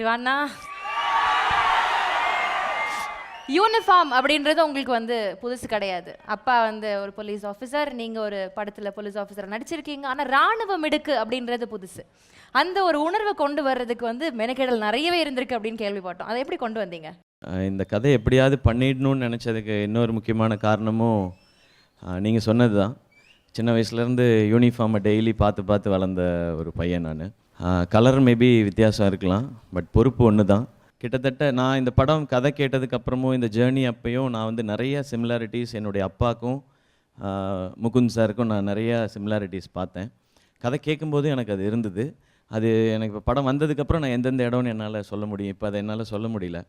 ஷிவானா uniform அப்படின்றது உங்களுக்கு வந்து புதுசு கிடையாது. அப்பா வந்து ஒரு போலீஸ் ஆஃபீஸர் நீங்கள் ஒரு படத்தில் போலீஸ் ஆஃபீஸர் நடிச்சிருக்கீங்க. ஆனால் ராணுவம் எடுக்கு அப்படின்றது புதுசு. அந்த ஒரு உணர்வை கொண்டு வர்றதுக்கு வந்து மெனக்கெடல் நிறையவே இருந்திருக்கு அப்படின்னு கேள்விப்பட்டோம். அதை எப்படி கொண்டு வந்தீங்க? இந்த கதை எப்படியாவது பண்ணிடணும்னு நினச்சதுக்கு இன்னொரு முக்கியமான காரணமும் நீங்கள் சொன்னது தான் சின்ன வயசுலேருந்து யூனிஃபார்மை டெய்லி பார்த்து பார்த்து வளர்ந்த ஒரு பையன் நான். கலர் மேபி வித்தியாசம் இருக்கலாம் பட் பொறுப்பு ஒன்று தான் கிட்டத்தட்ட நான் இந்த படம் கதை கேட்டதுக்கப்புறமும் இந்த ஜேர்னி அப்பையும் நான் வந்து நிறைய சிமிலாரிட்டிஸ் என்னுடைய அப்பாக்கும் முகுந்த் சாருக்கும் நான் நிறைய சிமிலாரிட்டிஸ் பார்த்தேன். கதை கேட்கும்போது எனக்கு அது இருந்தது. அது எனக்கு இப்போ படம் வந்ததுக்கப்புறம் நான் எந்தெந்த இடம்னு என்னால் சொல்ல முடியும். இப்போ அதை என்னால் சொல்ல முடியல.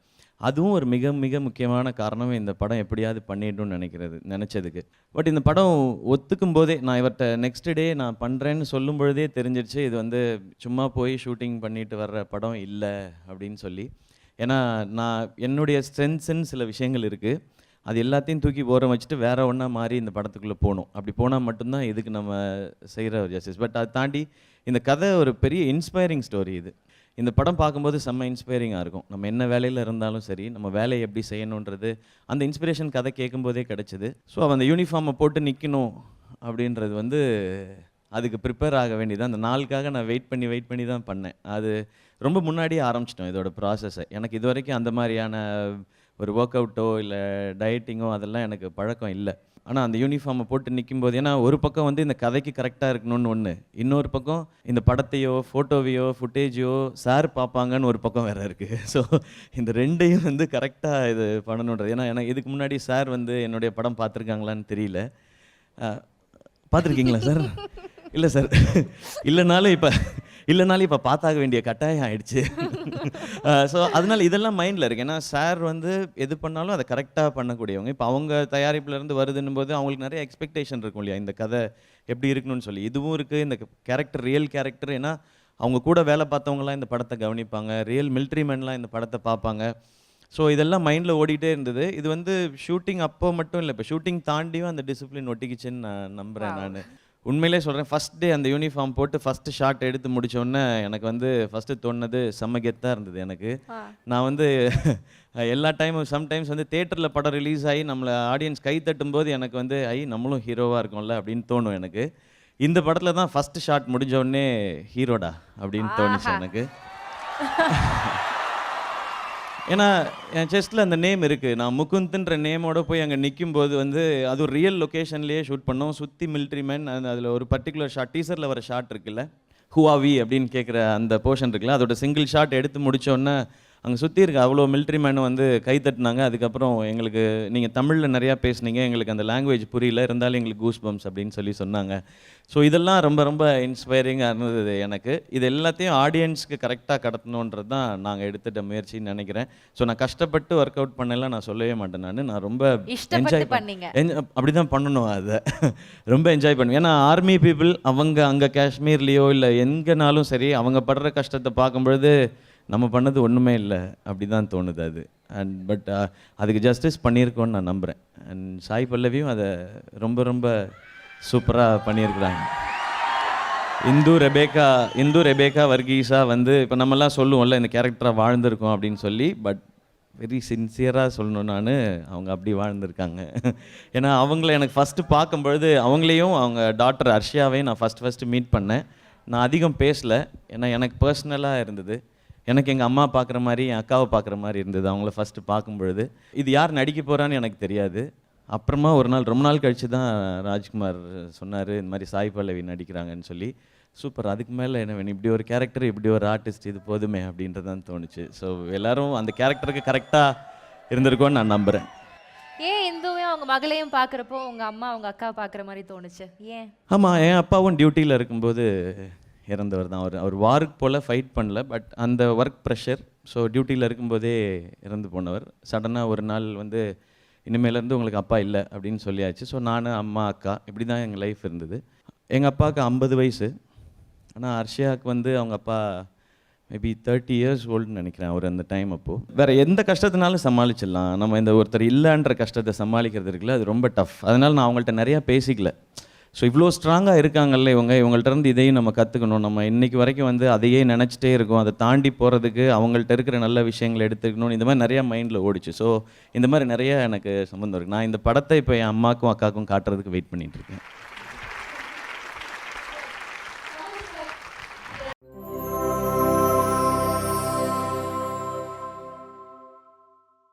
அதுவும் ஒரு மிக மிக முக்கியமான காரணம் இந்த படம் எப்படியாவது பண்ணிடணும்னு நினைக்கிறது நினச்சதுக்கு. பட் இந்த படம் ஒத்துக்கும் போதே நான் இவர்கிட்ட நெக்ஸ்ட் டே நான் பண்ணுறேன்னு சொல்லும் பொழுதே தெரிஞ்சிருச்சு இது வந்து சும்மா போய் ஷூட்டிங் பண்ணிட்டு வர்ற படம் இல்லை அப்படின்னு சொல்லி. ஏன்னா நான் என்னுடைய ஸ்ட்ரென்த்ஸுன்னு சில விஷயங்கள் இருக்குது அது எல்லாத்தையும் தூக்கி ஓரம் வச்சுட்டு வேற ஒன்றா மாறி இந்த படத்துக்குள்ளே போகணும். அப்படி போனால் மட்டும்தான் இதுக்கு நம்ம செய்கிற ஒரு ஜஸ்டிஸ் பட் அதை தாண்டி இந்த கதை ஒரு பெரிய இன்ஸ்பைரிங் ஸ்டோரி இது. இந்த படம் பார்க்கும்போது செம்ம இன்ஸ்பைரிங்காக இருக்கும். நம்ம என்ன வேலையில் இருந்தாலும் சரி நம்ம வேலையை எப்படி செய்யணுன்றது அந்த இன்ஸ்பிரேஷன் கதை கேட்கும்போதே கிடச்சிது. ஸோ அந்த யூனிஃபார்மை போட்டு நிற்கணும் அப்படின்றது வந்து அதுக்கு ப்ரிப்பேர் ஆக வேண்டியது அந்த நாளுக்காக நான் வெயிட் பண்ணி வெயிட் பண்ணி தான் பண்ணேன். அது ரொம்ப முன்னாடியே ஆரம்பிச்சிட்டோம் இதோட ப்ராசஸை எனக்கு இது வரைக்கும் அந்த மாதிரியான ஒரு ஒர்க் அவுட்டோ இல்லை டயட்டிங்கோ அதெல்லாம் எனக்கு பழக்கம் இல்லை. ஆனால் அந்த யூனிஃபார்மை போட்டு நிற்கும் போது ஏன்னா ஒரு பக்கம் வந்து இந்த கதைக்கு கரெக்டாக இருக்கணும்னு ஒன்று இன்னொரு பக்கம் இந்த படத்தையோ ஃபோட்டோவையோ ஃபுட்டேஜையோ சார் பார்ப்பாங்கன்னு ஒரு பக்கம் வேறு இருக்குது ஸோ இந்த ரெண்டையும் வந்து கரெக்டாக இது பண்ணணுன்றது. ஏன்னா ஏன்னா இதுக்கு முன்னாடி சார் வந்து என்னுடைய படம் பார்த்துருக்காங்களான்னு தெரியல. பார்த்துருக்கீங்களா சார் இல்லை சார் இல்லைனாலும் இப்போ இல்லைனாலும் இப்போ பார்த்தாக வேண்டிய கட்டாயம் ஆயிடுச்சு. ஸோ அதனால இதெல்லாம் மைண்டில் இருக்கு. ஏன்னா சார் வந்து எது பண்ணாலும் அதை கரெக்டாக பண்ணக்கூடியவங்க. இப்போ அவங்க தயாரிப்புல இருந்து வருதுன்னும் போது அவங்களுக்கு நிறைய எக்ஸ்பெக்டேஷன் இருக்கும் இல்லையா? இந்த கதை எப்படி இருக்கணும்னு சொல்லி. இதுவும் இருக்குது இந்த கேரக்டர் ரியல் கேரக்டர் ஏன்னா அவங்க கூட வேலை பார்த்தவங்களாம் இந்த படத்தை கவனிப்பாங்க. ரியல் மிலிட்ரி மேன்லாம் இந்த படத்தை பார்ப்பாங்க. ஸோ இதெல்லாம் மைண்டில் ஓடிட்டே இருந்தது. இது வந்து ஷூட்டிங் அப்போ மட்டும் இல்லை. இப்போ ஷூட்டிங் தாண்டியும் அந்த டிசிப்ளின் ஒட்டிக்கிச்சுன்னு நான் நம்புகிறேன் நான். உண்மையிலே சொல்கிறேன் ஃபஸ்ட் டே அந்த யூனிஃபார்ம் போட்டு ஃபஸ்ட்டு ஷாட் எடுத்து முடிச்ச உடனே எனக்கு வந்து ஃபஸ்ட்டு தோணுனது செம்ம கெத்தாக இருந்தது எனக்கு. நான் வந்து எல்லா டைமும் சம்டைம்ஸ் வந்து தேட்டரில் படம் ரிலீஸ் ஆகி நம்மளை ஆடியன்ஸ் கை தட்டும்போது எனக்கு வந்து ஐ நம்மளும் ஹீரோவாக இருக்கோம்ல அப்படின்னு தோணும் எனக்கு. இந்த படத்தில் தான் ஃபஸ்ட்டு ஷாட் முடிஞ்ச உடனே ஹீரோடா அப்படின்னு தோணுச்சு எனக்கு. ஏன்னா என் செஸ்ட்டில் அந்த நேம் இருக்குது நான் முகுந்த்ன்ற நேமோட போய் அங்கே நிக்கும்போது வந்து அது ஒரு ரியல் லொக்கேஷன்லேயே ஷூட் பண்ணோம். சுற்றி மிலிட்ரி மேன் அதில் ஒரு பர்டிகுலர் ஷாட் டீசரில் வர ஷாட் இருக்குல்ல. ஹுவாவி அப்படின்னு கேட்குற அந்த போர்ஷன் இருக்குல்ல. அதோட சிங்கிள் ஷாட் எடுத்து முடிச்சோன்னே அங்கே சுற்றி இருக்க அவ்வளோ மிலிட்ரி மேனும் வந்து கை தட்டினாங்க. அதுக்கப்புறம் எங்களுக்கு நீங்கள் தமிழில் நிறையா பேசுனீங்க. எங்களுக்கு அந்த லாங்குவேஜ் புரியல. இருந்தாலும் எங்களுக்கு கூஸ் பம்ப்ஸ் அப்படின்னு சொல்லி சொன்னாங்க. ஸோ இதெல்லாம் ரொம்ப ரொம்ப இன்ஸ்பைரிங்காக இருந்தது எனக்கு. இது எல்லாத்தையும் ஆடியன்ஸ்க்கு கரெக்டாக கடத்தணுன்றது தான் நாங்கள் எடுத்துட்ட முயற்சின்னு நினைக்கிறேன். ஸோ நான் கஷ்டப்பட்டு ஒர்க் அவுட் பண்ணலாம் நான் சொல்லவே மாட்டேன் நான். நான் ரொம்ப என்ஜாய் பண்ணீங்க. அப்படி தான் பண்ணணும் அதை. ரொம்ப என்ஜாய் பண்ணுவேன். ஏன்னா ஆர்மி பீப்புள் அவங்க அங்கே காஷ்மீர்லேயோ இல்லை எங்கேனாலும் சரி அவங்க படுற கஷ்டத்தை பார்க்கும்பொழுது நம்ம பண்ணது ஒன்றுமே இல்லை. அப்படி தான் தோணுது அது. அண்ட் பட் uh, அதுக்கு ஜஸ்டிஸ் பண்ணியிருக்கோன்னு நான் நம்புகிறேன் அண்ட் சாய் பல்லவியும் அதை ரொம்ப ரொம்ப சூப்பராக பண்ணியிருக்கிறாங்க. இந்து ரெபேக்கா இந்து ரெபேக்கா வர்கீஸா வந்து இப்போ நம்மலாம் சொல்லுவோம்ல இந்த கேரக்டராக வாழ்ந்திருக்கோம் அப்படின்னு சொல்லி பட் வெரி சின்சியராக சொல்லணும் நான். அவங்க அப்படி வாழ்ந்திருக்காங்க. ஏன்னா அவங்கள எனக்கு ஃபஸ்ட்டு பார்க்கும்பொழுது அவங்களையும் அவங்க டாக்டர் அர்ஷியாவையும் நான் ஃபஸ்ட் ஃபஸ்ட்டு மீட் பண்ணேன். நான் அதிகம் பேசல. ஏன்னா எனக்கு பர்சனலாக இருந்தது. எனக்கு எங்கள் அம்மா பார்க்குற மாதிரி என் அக்காவை பார்க்குற மாதிரி இருந்தது. அவங்கள ஃபஸ்ட்டு பார்க்கும்பொழுது இது யார் நடிக்க போகிறான்னு எனக்கு தெரியாது. அப்புறமா ஒரு நாள் ரொம்ப நாள் கழிச்சு தான் ராஜ்குமார் சொன்னார் இந்த மாதிரி சாய் பல்லவி நடிக்கிறாங்கன்னு சொல்லி. சூப்பர் அதுக்கு மேலே என்ன வேணும்? இப்படி ஒரு கேரக்டர் இப்படி ஒரு ஆர்டிஸ்ட் இது போதுமே அப்படின்றது தான் தோணுச்சு. ஸோ எல்லாரும் அந்த கேரக்டருக்கு கரெக்டாக இருந்திருக்கோன்னு நான் நம்புகிறேன் ஏன் இந்துவையும் அவங்க மகளையும் பார்க்குறப்போ உங்க அம்மா அவங்க அக்கா பார்க்குற மாதிரி தோணுச்சு? ஏன்? ஆமாம் என் அப்பாவும் டியூட்டியில் இருக்கும்போது இறந்தவர் தான். அவர் அவர் வாருக்கு போல் ஃபைட் பண்ணல பட் அந்த ஒர்க் ப்ரெஷர் ஸோ டியூட்டியில் இருக்கும்போதே இறந்து போனவர். சடனாக ஒரு நாள் வந்து இனிமேலேருந்து உங்களுக்கு அப்பா இல்லை அப்படின்னு சொல்லியாச்சு. ஸோ நான் அம்மா அக்கா இப்படி தான் எங்கள் லைஃப் இருந்தது. எங்கள் அப்பாவுக்கு ஐம்பது வயசு. ஆனால் அர்ஷியாவுக்கு வந்து அவங்க அப்பா மேபி தேர்ட்டி இயர்ஸ் ஓல்டுன்னு நினைக்கிறேன் அவர் அந்த டைம் அப்போது வேறு எந்த கஷ்டத்தினாலும் சமாளிச்சிடலாம். நம்ம இந்த ஒருத்தர் இல்லைன்ற கஷ்டத்தை சமாளிக்கிறது இருக்குல்ல அது ரொம்ப டஃப் அதனால் நான் அவங்கள்ட்ட நிறையா பேசிக்கல. ஸோ இவ்வளோ ஸ்ட்ராங்காக இருக்காங்கல்ல இவங்க. இவங்கள்ட்ட இருந்து இதையும் நம்ம கற்றுக்கணும் நம்ம இன்றைக்கி வரைக்கும் வந்து அதையே நினச்சிட்டே இருக்கோம். அதை தாண்டி போகிறதுக்கு அவங்கள்ட்ட இருக்கிற நல்ல விஷயங்களை எடுத்துக்கணும் இந்த மாதிரி நிறையா மைண்டில் ஓடிச்சு. ஸோ இந்த மாதிரி நிறையா எனக்கு சம்மந்தம் இருக்குது நான் இந்த படத்தை இப்போ என் அம்மாக்கும் அக்காவுக்கும் காட்டுறதுக்கு வெயிட் பண்ணிகிட்டு இருக்கேன்.